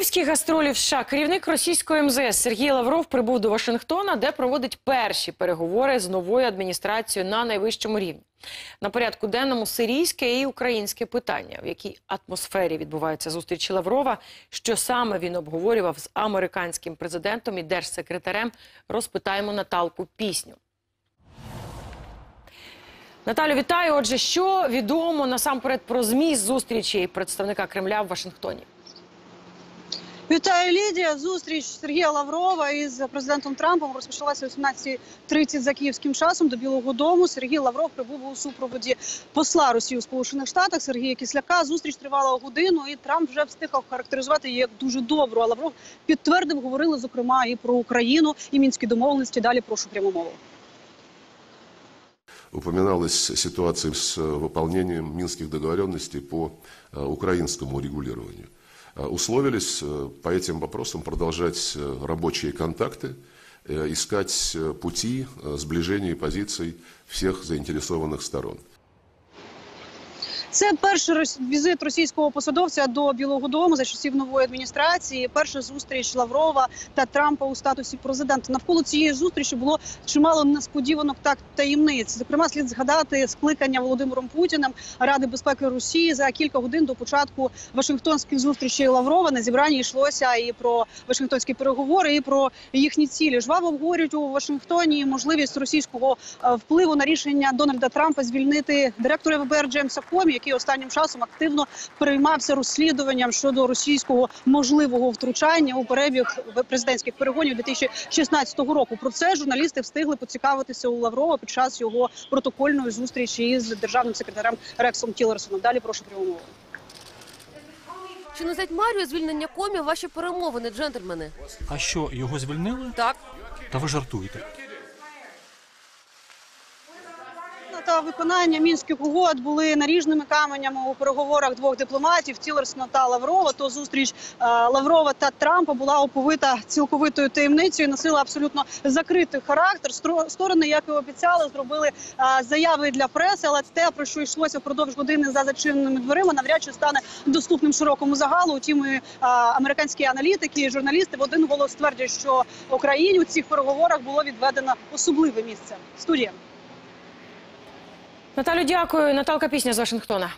київських гастролів США керівник російської МЗС Сергій Лавров прибув до Вашингтона, де проводить перші переговори з новою адміністрацією на найвищому рівні. На порядку денному сирійське і українське питання, в якій атмосфері відбуваються зустрічі Лаврова, що саме він обговорював з американським президентом і держсекретарем. Розпитаємо Наталку пісню. Наталю, вітаю. Отже, що відомо насамперед про зміст зустрічі представника Кремля в Вашингтоні? Вітаю, Лідія. Зустріч Сергія Лаврова із президентом Трампом розпочалася о 17.30 за київським часом до Білого Дому. Сергій Лавров прибув у супроводі посла Росії у Сполучених Штатах Сергія Кисляка. Зустріч тривала годину, і Трамп вже встиг характеризувати її як дуже добру. А Лавров підтвердив, говорили зокрема і про Україну, і мінські домовленості. Далі прошу пряму мову. упоминалась ситуация с э, выполнением минских договоренностей по э, украинскому регулированию. Э, Условились э, по этим вопросам продолжать э, рабочие контакты, э, искать э, пути э, сближения позиций всех заинтересованных сторон. Це перший візит російського посадовця до Білого Дому за часів нової адміністрації. Перша зустріч Лаврова та Трампа у статусі президента. Навколо цієї зустрічі було чимало несподіванок та таємниць. Зокрема, слід згадати скликання Володимиром Путіним Ради безпеки Росії за кілька годин до початку Вашингтонських зустрічей Лаврова. На зібранні йшлося і про Вашингтонські переговори, і про їхні цілі. Жваво обговорюють у Вашингтоні можливість російського е, впливу на рішення Дональда Трампа звільнити директора ФБР Джеймса Комі, який останнім часом активно переймався розслідуванням щодо російського можливого втручання у перебіг президентських перегонів 2016 року. Про це журналісти встигли поцікавитися у Лаврова під час його протокольної зустрічі із державним секретарем Рексом Тілерсоном. Далі прошу пряму мову. Чи не затьмарює звільнення комі ваші перемовини, джентльмени? А що, його звільнили? Так. Та ви жартуєте. Та виконання мінських угод були наріжними каменями у переговорах двох дипломатів Тілерсона та Лаврова. То зустріч е, Лаврова та Трампа була оповита цілковитою таємницею, носила абсолютно закритий характер. Сторони, як і обіцяли, зробили е, заяви для преси, але те, про що йшлося впродовж години за зачиненими дверима, навряд чи стане доступним широкому загалу. Утім, е, американські аналітики і журналісти в один голос стверджують, що Україні у цих переговорах було відведено особливе місце. Студія. Наталю, дякую. Наталка пісня з Вашингтона.